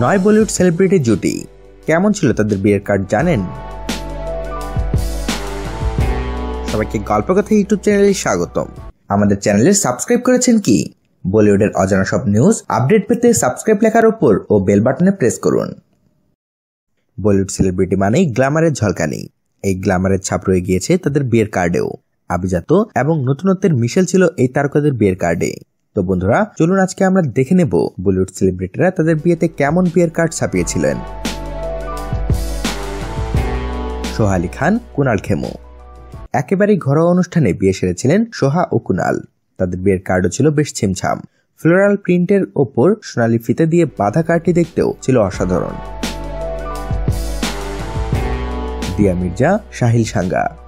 নয় বলিউড সেলিব্রিটি জুটি। কেমন ছিল তাদের বিয়ের কার্ড জানেন? সবাইকে গল্প কথা ইউটিউব চ্যানেলে স্বাগতম। আমাদের চ্যানেলে সাবস্ক্রাইব করেছেন কি? বলিউডের অজানা সব নিউজ আপডেট পেতে সাবস্ক্রাইব লেখার উপর ও বেল বাটনে প্রেস করুন। বলিউড সেলিব্রিটি মানেই গ্ল্যামারের ঝলকানি। এই গ্ল্যামারের ছাপ রয়ে গিয়েছে তাদের বিয়ের কার্ডেও আভিজাত এবং নতুনত্বের মিশেল ছিল এই তারকাদের বিয়ের কার্ডে তো বন্ধুরা, চলুন আজকে আমরা দেখে নেব বলিউড সেলিব্রিটিরা তাদের বিয়েতে কেমন বিয়ের কার্ড ছাপিয়েছিলেন। সোহালি খান, কুনাল খেমু। একেবারেই ঘরোয়া অনুষ্ঠানে বিয়ে সেরেছিলেন সোহা ও কুনাল। তাদের বিয়ের কার্ডও ছিল বেশ ছিমছাম। ফ্লোরাল প্রিন্টের ওপর সোনালি ফিতে দিয়ে বাঁধা কার্ডটি দেখতেও ছিল অসাধারণ। দিয়া মির্জা, শাহিল সাঙ্গা।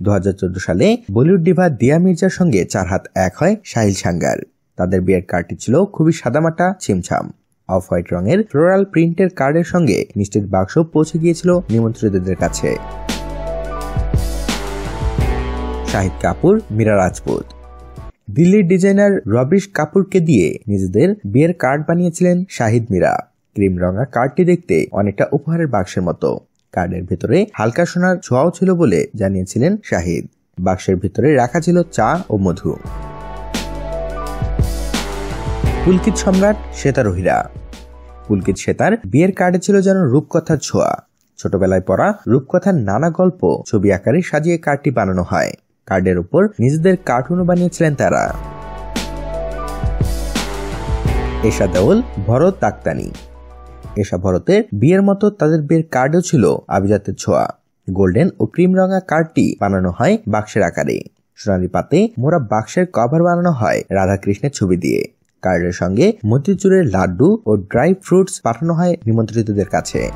দু হাজার চোদ্দ সালে বলিউড ডিভা দিয়া মির্জার সঙ্গে চার হাত এক হয় সাহিল সাঙ্গার। তাদের বিয়ের কার্ডটি ছিল খুবই সাদামাটা, ছিমছাম। অফ হোয়াইট রঙের ফ্লোরাল প্রিন্টের কার্ডের সঙ্গে মিষ্টির বাক্স পৌঁছে গিয়েছিল নিমন্ত্রিতদের কাছে। শাহিদ কাপুর, মীরা রাজপুত। দিল্লির ডিজাইনার রবিশ কাপুরকে দিয়ে নিজেদের বিয়ের কার্ড বানিয়েছিলেন শাহিদ মীরা। ক্রিম রঙা কার্ডটি দেখতে অনেকটা উপহারের বাক্সের মতো। কার্ডের ভেতরে হালকা সোনার ছোঁয়াও ছিল বলে জানিয়েছিলেন শাহিদ। বাক্সের ভিতরে রাখা ছিল চা ও মধু। পুলকিত সম্রাট শ্বেতার রহিরা পুলকিত শ্বেতার বিয়ের কার্ডে ছিল যেন রূপকথার ছোঁয়া। ছোটবেলায় পড়া রূপকথার নানা গল্প ছবি আকারে সাজিয়ে কার্ডটি বানানো হয়। কার্ডের উপর নিজেদের কার্টুনও বানিয়েছিলেন তারা। এশা দেওল ভরত তাক্তানি এসা ভরতের বিয়ের মতো তাদের বিয়ের কার্ডও ছিল আভিজাতের ছোঁয়া। গোল্ডেন ও ক্রিম রঙা কার্ডটি বানানো হয় বাক্সের আকারে। সোনালি পাতে মোরা বাক্সের কভার বানানো হয় রাধাকৃষ্ণের ছবি দিয়ে। কার্ডের সঙ্গে মতিচুরের লাড্ডু ও ড্রাই ফ্রুটস পাঠানো হয় নিমন্ত্রিতদের কাছে।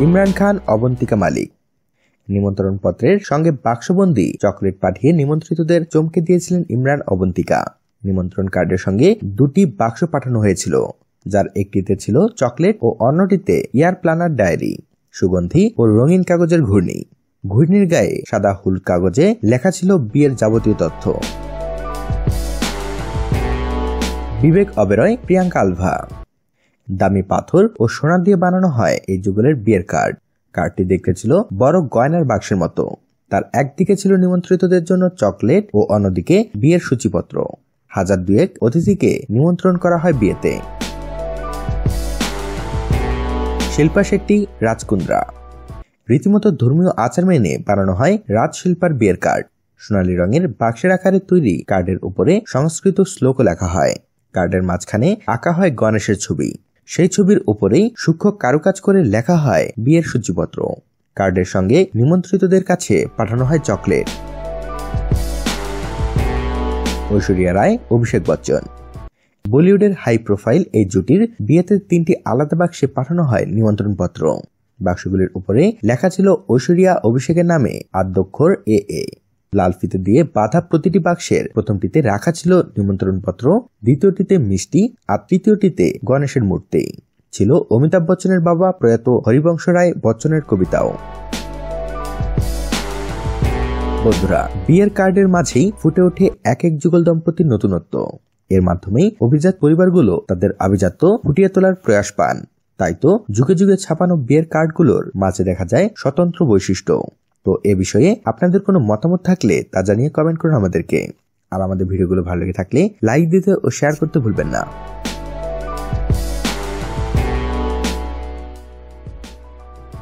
ইমরান খান, অবন্তিকা মালিক। নিমন্ত্রণ পত্রের সঙ্গে বাক্সবন্দি চকলেট পাঠিয়ে নিমন্ত্রিতদের চমকে দিয়েছিলেন ইমরান, অবন্তিকা। নিমন্ত্রণ কার্ডের সঙ্গে দুটি বাক্স পাঠানো হয়েছিল, যার একটিতে ছিল চকলেট ও অন্যটিতে এয়ার প্লানার ডায়েরি, সুগন্ধি ও রঙিন কাগজের ঘূর্ণি। ঘূর্ণির গায়ে সাদা হুল কাগজে লেখা ছিল বিয়ের যাবতীয় তথ্য। বিবেক অবেরয়, প্রিয়াঙ্কা আলভা। দামি পাথর ও সোনা দিয়ে বানানো হয় এই যুগলের বিয়ের কার্ড। কার্ডটি দেখতে ছিল বড় গয়নার বাক্সের মতো। তার একদিকে ছিল নিমন্ত্রিতদের জন্য চকলেট ও অন্যদিকে বিয়ের সূচিপত্র। হাজার দুয়েক অতিথিকে নিমন্ত্রণ করা হয় বিয়েতে। শিল্পা শেট্টি, রাজকুন্দ্রা। রীতিমতো ধর্মীয় আচার মেনে বানানো হয় রাজশিল্পার বিয়ের কার্ড। সোনালী রঙের বাক্সের আকারে তৈরি কার্ডের উপরে সংস্কৃত শ্লোক লেখা হয়। কার্ডের মাঝখানে আঁকা হয় গণেশের ছবি। সেই ছবির উপরেই সূক্ষ্ম কারুকাজ করে লেখা হয় বিয়ের সূচিপত্র। কার্ডের সঙ্গে নিমন্ত্রিতদের কাছে পাঠানো হয় চকলেট। ঐশ্বরিয়া রায়, অভিষেক বচ্চন। বলিউডের হাই প্রোফাইল এই জুটির বিয়েতে তিনটি আলাদা বাক্সে পাঠানো হয় নিমন্ত্রণপত্র। বাক্সগুলির উপরে লেখা ছিল ঐশ্বরিয়া অভিষেকের নামে, আদ্যক্ষর এ এ লাল ফিতে দিয়ে বাধা প্রতিটি বাক্সের প্রথমটিতে রাখা ছিল নিমন্ত্রণপত্র, দ্বিতীয়টিতে মিষ্টি, আর তৃতীয়টিতে গণেশের মূর্তি। ছিল অমিতাভ বচ্চনের বাবা প্রয়াত হরিবংশ রায় বচ্চনের কবিতাও। বন্ধুরা, বিয়ের কার্ডের মাঝেই ফুটে ওঠে এক এক যুগল দম্পতির নতুনত্ব। এর মাধ্যমেই অভিজাত পরিবারগুলো তাদের আভিজাত্য ফুটিয়ে তোলার প্রয়াস পান। তাই তো যুগে যুগে ছাপানো বিয়ের কার্ডগুলোর মাঝে দেখা যায় স্বতন্ত্র বৈশিষ্ট্য। তো এ বিষয়ে আপনাদের কোনো মতামত থাকলে তা জানিয়ে কমেন্ট করুন আমাদেরকে। আর আমাদের ভিডিওগুলো ভালো লেগে থাকলে লাইক দিতে ও শেয়ার করতে ভুলবেন না।